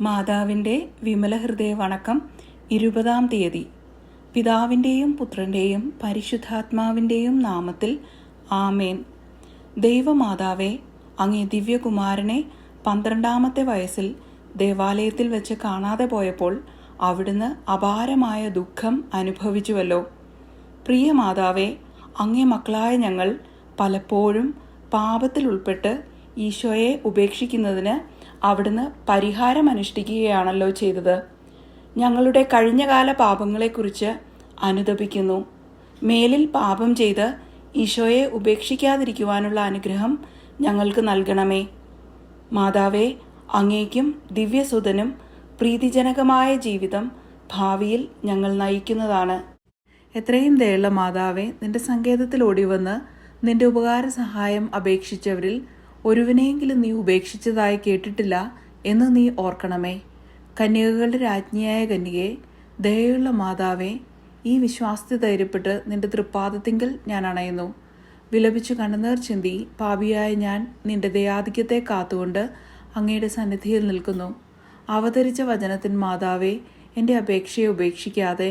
മാതാവിന്റെ വിമലഹൃദയ വണക്കം ഇരുപതാം തീയതി. പിതാവിന്റെയും പുത്രന്റെയും പരിശുദ്ധാത്മാവിന്റെയും നാമത്തിൽ ആമേൻ. ദൈവമാതാവേ അങ്ങേ ദിവ്യകുമാരനെ പന്ത്രണ്ടാമത്തെ വയസ്സിൽ ദേവാലയത്തിൽ വെച്ച് കാണാതെ പോയപ്പോൾ അവിടുന്ന് അപാരമായ ദുഃഖം അനുഭവിച്ചുവല്ലോ. പ്രിയ മാതാവേ അങ്ങേ മക്കളായ ഞങ്ങൾ പലപ്പോഴും പാപത്തിൽ ഉൾപ്പെട്ട് ഈശോയെ ഉപേക്ഷിക്കുന്നതിന് അവിടുന്ന് പരിഹാരം അനുഷ്ഠിക്കുകയാണല്ലോ ചെയ്തത്. ഞങ്ങളുടെ കഴിഞ്ഞകാല പാപങ്ങളെക്കുറിച്ച് അനുദപിക്കുന്നു മേലിൽ പാപം ചെയ്ത് ഈശോയെ ഉപേക്ഷിക്കാതിരിക്കുവാനുള്ള അനുഗ്രഹം ഞങ്ങൾക്ക് നൽകണമേ. മാതാവേ അങ്ങേക്കും ദിവ്യസുതനും പ്രീതിജനകമായ ജീവിതം ഭാവിയിൽ ഞങ്ങൾ നയിക്കുന്നതാണ്. എത്രയും ദയുള്ള മാതാവേ നിന്റെ സങ്കേതത്തിൽ ഓടിവന്ന് നിന്റെ ഉപകാര സഹായം അപേക്ഷിച്ചവരിൽ ഒരുവനെയെങ്കിലും നീ ഉപേക്ഷിച്ചതായി കേട്ടിട്ടില്ല എന്ന് നീ ഓർക്കണമേ. കന്യകകളുടെ രാജ്ഞിയായ കന്യകെ ദയയുള്ള മാതാവേ ഈ വിശ്വാസത്തെ ധൈര്യപ്പെട്ട് നിന്റെ തൃപ്പാദത്തിങ്കൽ ഞാൻ അണയുന്നു. വിലപിച്ചു കണ്ണുനീർ ചിന്തി പാപിയായ ഞാൻ നിന്റെ ദയാധിക്യത്തെ കാത്തുകൊണ്ട് അങ്ങയുടെ സന്നിധിയിൽ നിൽക്കുന്നു. അവതരിച്ച വചനത്തിൻ മാതാവേ എന്റെ അപേക്ഷയെ ഉപേക്ഷിക്കാതെ